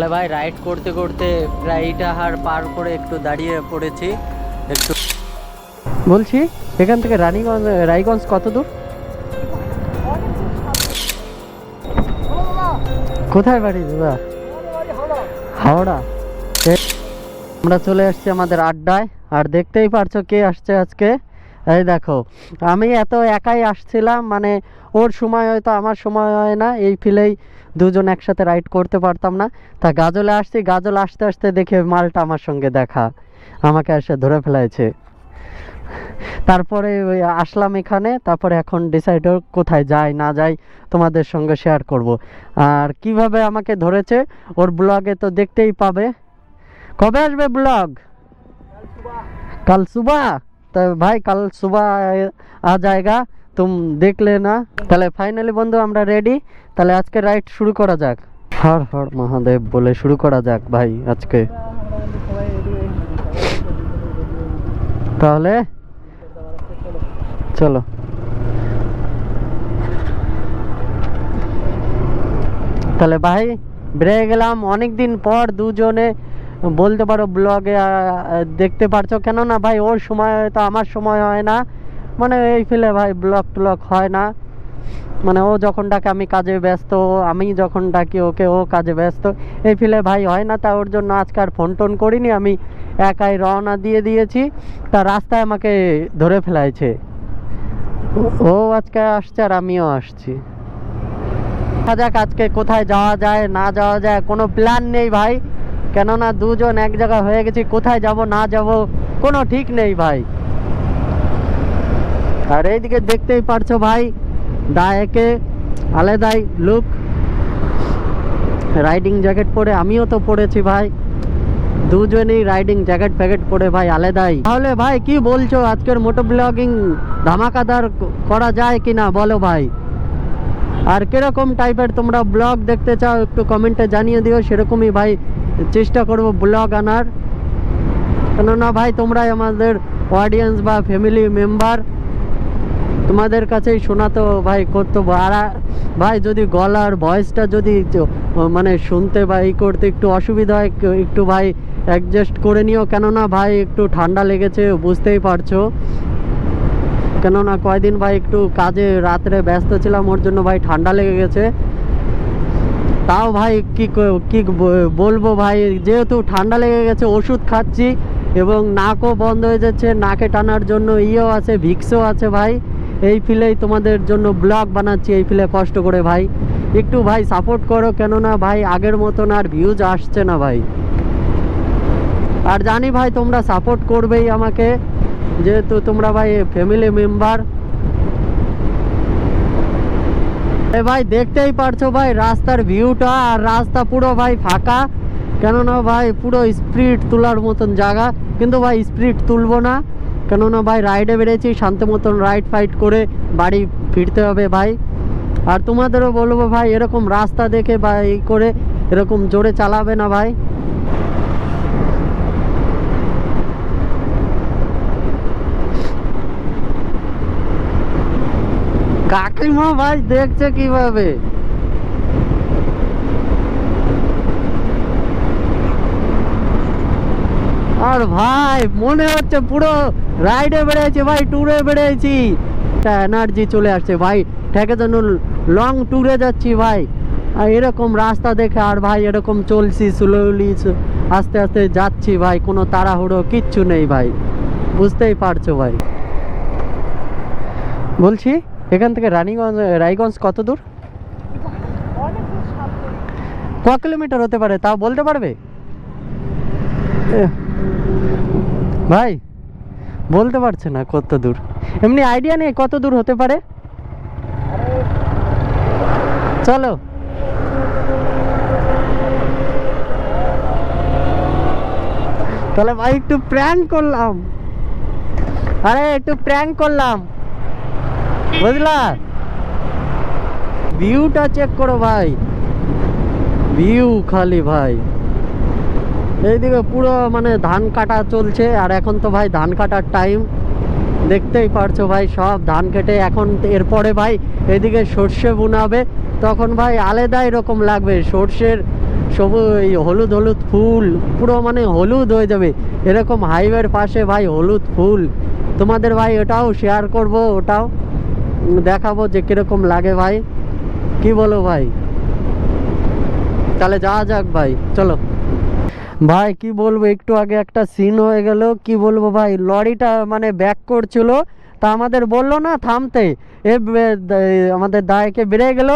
তাহলে ভাই রাইড করতে করতে প্রায় ইটাহার পার করে একটু দাঁড়িয়ে পড়েছি। একটু বলছি, এখান থেকে রানীগঞ্জ, রায়গঞ্জ কত দূর? কোথায় বাড়ি দাদা? হাওড়া। আমরা চলে আসছি আমাদের আড্ডায়। আর দেখতেই পারছ কে আসছে আজকে? এই দেখো, আমি এত একাই আসছিলাম মানে ওর সময় হয়তো আমার সময় হয় না, এই ফিলেই দুজন একসাথে রাইড করতে পারতাম না। তা গাজলে আসছি, গাজল আসতে আসতে দেখে মালটা আমার সঙ্গে দেখা, আমাকে এসে ধরে ফেলাইছে। তারপরে আসলাম এখানে, তারপরে এখন ডিসাইড কোথায় যাই, না যাই তোমাদের সঙ্গে শেয়ার করব। আর কীভাবে আমাকে ধরেছে, ওর ব্লগে তো দেখতেই পাবে। কবে আসবে ব্লগ কাল সুবা তো ভাই, কাল সুবা আ জায়গা। তুমি দেখলে না? তাহলে ফাইনালি বন্ধু, আমরা রেডি তাহলে আজকে রাইড শুরু করা যাক। হর হর মহাদেব বলে শুরু করা যাক ভাই আজকে। তাহলে চলো। তাহলে ভাই বেড়ে গেলাম। অনেক দিন পর দুজনে বলতে পারো ব্লগে দেখতে পারছ। কেননা ভাই, ওর সময় তো আমার সময় হয় না। মানে এই ফেলে ভাই ব্লক ট্লগ হয় না। মানে ও যখন ডাকে আমি কাজে ব্যস্ত, আমি যখন ডাকি ওকে, ও কাজে ব্যস্ত। এই ফেলে ভাই হয় না, তা ওর জন্য আজকে আর ফোন টোন করিনি, আমি একাই রওনা দিয়ে দিয়েছি। তা রাস্তায় আমাকে ধরে ফেলাইছে। ও- ও আজকে আসছে আর আমিও আসছি। দেখা যাক আজকে কোথায় যাওয়া যায়, না যাওয়া যায়, কোনো প্ল্যান নেই ভাই। কেননা দুজন এক জায়গায় হয়ে গেছি, কোথায় যাব, না যাব, কোনো ঠিক নেই ভাই। আর এইদিকে দেখতেই পারছ ভাই দা একে, আলাদাই লুক রাইডিং জ্যাকেট পরে আমিও তো পড়েছি ভাই। দুজনেই রাইডিং জ্যাকেট ফ্যাকেট পরে ভাই, আলাদাই। তাহলে ভাই, কি বলছো? আজকের মোটো ব্লগিং ধামাকাদার করা যায় কিনা বলো ভাই। আর কীরকম টাইপের তোমরা ব্লগ দেখতে চাও, একটু কমেন্টে জানিয়ে দিও, সেরকমই ভাই চেষ্টা করব ব্লগ আনার। কেননা ভাই, তোমরাই আমাদের অডিয়েন্স বা ফ্যামিলি মেম্বার তোমাদের কাছেই শোনা তো ভাই কর্তব্য। আর ভাই যদি গলার ভয়েসটা যদি মানে শুনতে বা ই করতে একটু অসুবিধা হয়, একটু- ভাই অ্যাডজাস্ট করে নিও। কেননা ভাই একটু ঠান্ডা লেগেছে, বুঝতেই পারছ। কেননা কয়দিন ভাই একটু কাজে রাত্রে ব্যস্ত ছিলাম, ওর জন্য ভাই ঠান্ডা লেগে গেছে। তাও ভাই ক- কি বলব ভাই, যেহেতু ঠান্ডা লেগে গেছে, ওষুধ খাচ্ছি এবং নাকও বন্ধ হয়ে যাচ্ছে, নাকে টানার জন্য ইয়েও আছে, ভিক্সও আছে ভাই। এই ফিলেই তোমাদের জন্য ব্লগ বানাচ্ছি, এই ফিলে কষ্ট করে ভাই। একটু ভাই সাপোর্ট করো, কেননা ভাই আগের মতন আর ভিউজ আসছে না ভাই। আর জানি ভাই তোমরা সাপোর্ট করবেই আমাকে, যেহেতু তোমরা ভাই ফ্যামিলি মেম্বার এ ভাই দেখতেই পারছ ভাই রাস্তার ভিউটা আর রাস্তা পুরো ভাই ফাঁকা। কেননা ভাই পুরো স্পিড তোলার মতন জায়গা, কিন্তু ভাই স্পিড তুলবো না। কেননা ভাই রাইডে বেড়েছি, শান্ত মতন রাইড ফাইট করে বাড়ি ফিরতে হবে ভাই। আর তোমাদেরও বলব ভাই, এরকম রাস্তা দেখে বা এই করে এরকম জোরে চালাবে না ভাই। কাকিমা ভাই, দেখছে কীভাবে? আর ভাই, মনে হচ্ছে পুরো রাইডে বেড়েছে ভাই ট্যুরে বেড়েছি। একটা এনার্জি চলে আসছে ভাই, ঠেকে যেন লং ট্যুরে যাচ্ছি ভাই। আর এরকম রাস্তা দেখে আর ভাই, এরকম চলছি স্লোলি আস্তে আস্তে যাচ্ছি ভাই, কোনো তাড়াহুড়ো কিচ্ছু নেই ভাই। বুঝতেই পারছ ভাই। বলছি, এখান থেকে রানীগঞ্জ, রায়গঞ্জ কত দূর? ক কিলোমিটার হতে পারে, তাও বলতে পারবে? ভাই, বলতে পারছে না কত দূর। এমনি আইডিয়া নেই কত দূর হতে পারে? চলো। তাহলে ভাই একটু প্র্যাঙ্ক করলাম। আরে, একটু প্র্যাঙ্ক করলাম। বুঝলা? ভিউটা চেক করো ভাই। ভিউ খালি ভাই। এইদিকে পুরো মানে ধান কাটা চলছে, আর এখন তো ভাই ধান কাটার টাইম দেখতেই পারছ ভাই সব ধান কেটে, এখন এরপরে ভাই এদিকে সর্ষে বুনাবে। তখন ভাই আলাদা এরকম লাগবে, সর্ষের সবু এই হলুদ হলুদ ফুল, পুরো মানে হলুদ হয়ে যাবে। এরকম হাইওয়ের পাশে ভাই হলুদ ফুল। তোমাদের ভাই ওটাও শেয়ার করব, ওটাও দেখাবো যে কীরকম লাগে ভাই। কি বলো ভাই? তাহলে যাওয়া যাক ভাই, চলো। ভাই কি বলব? একটু আগে একটা সিন হয়ে গেল। কি বলব ভাই? লরিটা মানে ব্যাক করছিল। তা আমাদের বলল না থামতে। এ আমাদের দায়কে বেড়ে গেল।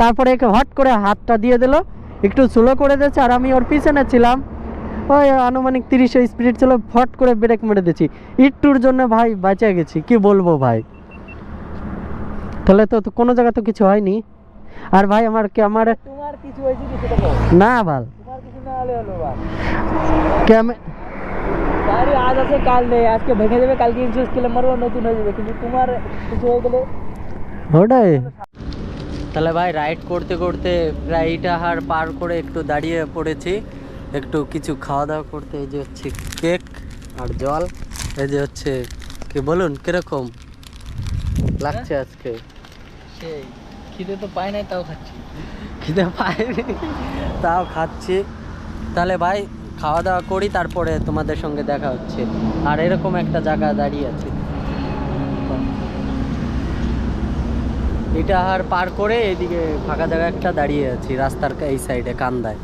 তারপরে একে হট করে হাতটা দিয়ে দিল। একটু স্লো করে দিয়েছে আর আমি ওর পিছনে ছিলাম। ওই আনুমানিক তিরিশে স্পিড ছিল ফট করে ব্রেক মেরে দিয়েছি। ইট্টুর জন্য ভাই বাঁচে গেছি। কি বলব ভাই? তাহলে তো কোনো জায়গা তো কিছু হয়নি। আর ভাই আমার কি বলো? না ভালো ক্যামে গাড়ি আজ আছে কাল নেই আজকে ভেঙে যাবে কালকে ইন্স্যুরেন্স ক্লেম মারবো নতুন হয়ে যাবে। কিন্তু তোমার কিছু হয়ে গেলে ওটাই। তাহলে ভাই রাইড করতে করতে প্রায় ইটাহার পার করে একটু দাঁড়িয়ে পড়েছি। একটু কিছু খাওয়া দাওয়া করতে এই যে হচ্ছে কেক আর জল এই যে হচ্ছে কি বলুন কীরকম লাগছে আজকে? সেই খিদে তো পাই নাই তাও খাচ্ছি। খিদে পাইনি তাও খাচ্ছি। তাহলে ভাই, খাওয়া দাওয়া করি, তারপরে তোমাদের সঙ্গে দেখা হচ্ছে। আর এরকম একটা জায়গা দাঁড়িয়ে আছে। এটা আর পার করে এদিকে ফাঁকা জায়গা একটা দাঁড়িয়ে আছি, রাস্তার এই সাইডে কান্দায়।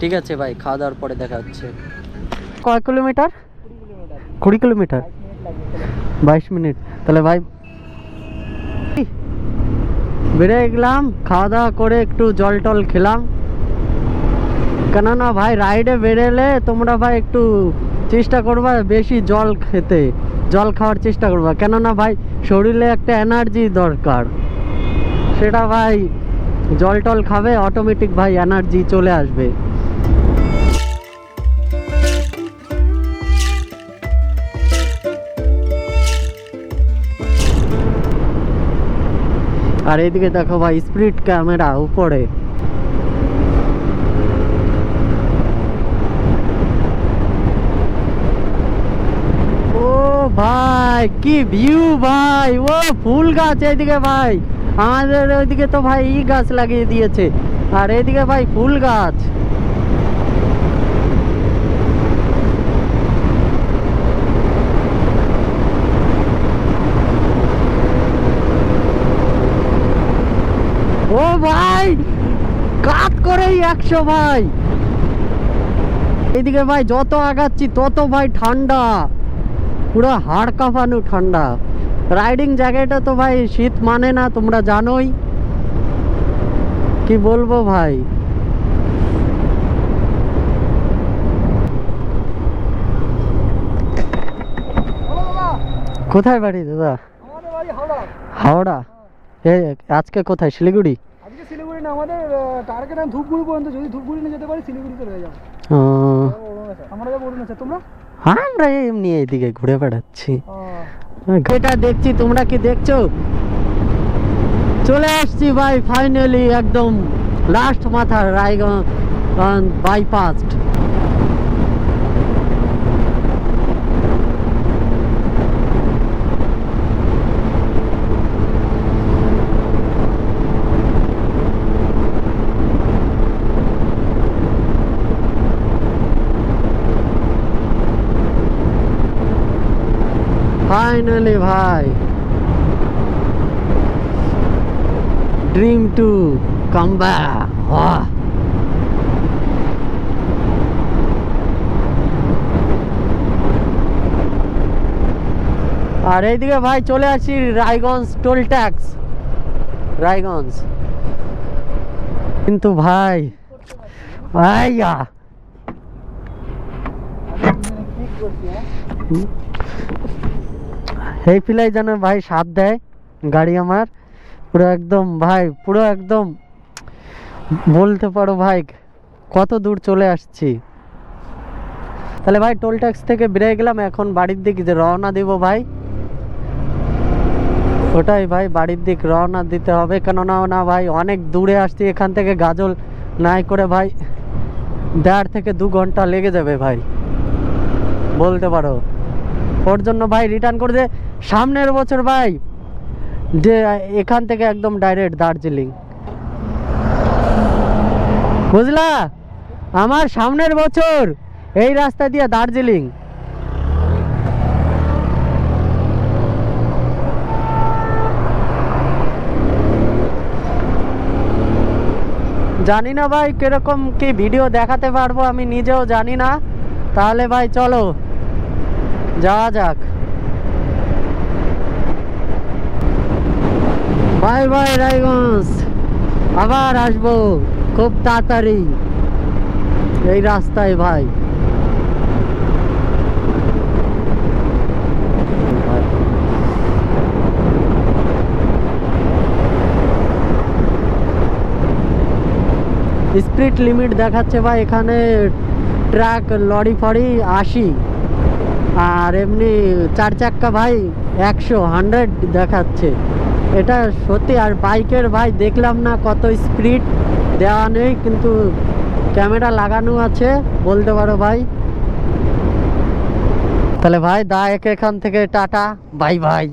ঠিক আছে ভাই, খাওয়া দাওয়ার পরে দেখা হচ্ছে। কয় কিলোমিটার? কুড়ি কিলোমিটার? বাইশ মিনিট। তাহলে ভাই বেড়ে গেলাম, খাওয়া দাওয়া করে একটু জল টল খেলাম। কেননা ভাই রাইডে বেরোলে তোমরা ভাই একটু চেষ্টা করবা বেশি জল খেতে। জল খাওয়ার চেষ্টা করবা। কেননা ভাই, শরীরে একটা এনার্জি দরকার। সেটা ভাই, জল টল খাবে অটোমেটিক ভাই এনার্জি চলে আসবে। আর এদিকে দেখো ভাই স্পিড ক্যামেরা উপরে ও ভাই, কি ভিউ ভাই? ও, ফুল গাছ এদিকে ভাই। আমাদের ওইদিকে তো ভাই ই গাছ লাগিয়ে দিয়েছে। আর এদিকে ভাই ফুল গাছ। ও ভাই, কাত করেই একশো ভাই। এদিকে ভাই যত আগাচ্ছি তত ভাই ঠান্ডা। পুরো হাড় কাঁপানো ঠান্ডা। রাইডিং জ্যাকেটে তো ভাই শীত মানে না তোমরা জানোই। কি বলব ভাই? কোথায় বাড়ি দাদা? হাওড়া। এ আজকে কোথায়? শিলিগুড়ি? আজকে শিলিগুড়ি না আমাদের টার্গেট ধূপগুড়ি পর্যন্ত। যদি ধূপগুড়ি না যেতে পারি শিলিগুড়ি চলে যাব। আমরা যাব অরুণাচল তোমরা? আমরা এমনি এইদিকে ঘুরে বেড়াচ্ছি। এটা দেখছি তোমরা কি দেখছ? চলে আসছি ভাই ফাইনালি একদম লাস্ট মাথা রায়গঞ্জ বাইপাস ফাইনালি ভাই। ড্রিম টু কাম ব্যাক আর এইদিকে ভাই চলে আসি রায়গঞ্জ টোল ট্যাক্স রায়গঞ্জ। কিন্তু ভাই ভাইয়া। এই পিলাই যেন ভাই, সাথ দেয় গাড়ি আমার। পুরো একদম ভাই, পুরো একদম বলতে পারো ভাই, কত দূর চলে আসছি। তাহলে ভাই টোল ট্যাক্স থেকে বেরিয়ে গেলাম, এখন বাড়ির দিক যে রওনা দিব ভাই। ওটাই ভাই, বাড়ির দিক রওনা দিতে হবে। কেননা না ভাই, অনেক দূরে আসছি, এখান থেকে গাজল নাই করে ভাই, দেড় থেকে দু ঘণ্টা লেগে যাবে ভাই। বলতে পারো। ওর জন্য ভাই রিটার্ন করে দে। সামনের বছর ভাই, যে এখান থেকে একদম ডাইরেক্ট দার্জিলিং। বুঝলা? আমার সামনের বছর এই রাস্তা দিয়ে দার্জিলিং। জানি না ভাই, কীরকম কি ভিডিও দেখাতে পারব আমি নিজেও জানি না। তাহলে ভাই চলো। যাওয়া যাক। Bye bye Raiganj. আবার আসব খুব তাড়াতাড়ি। এই রাস্তায় ভাই। স্পিড লিমিট দেখাচ্ছে ভাই, এখানে ট্রাক লরি ফরি আশি। আর এমনি চার চাক্কা ভাই, একশো হান্ড্রেড দেখাচ্ছে। এটা সত্যি, আর বাইকের ভাই, দেখলাম না কত স্পিড দেওয়া নেই, কিন্তু ক্যামেরা লাগানো আছে, বলতে পারো ভাই। তাহলে ভাই, দা এক এখান থেকে, টাটা বাই বাই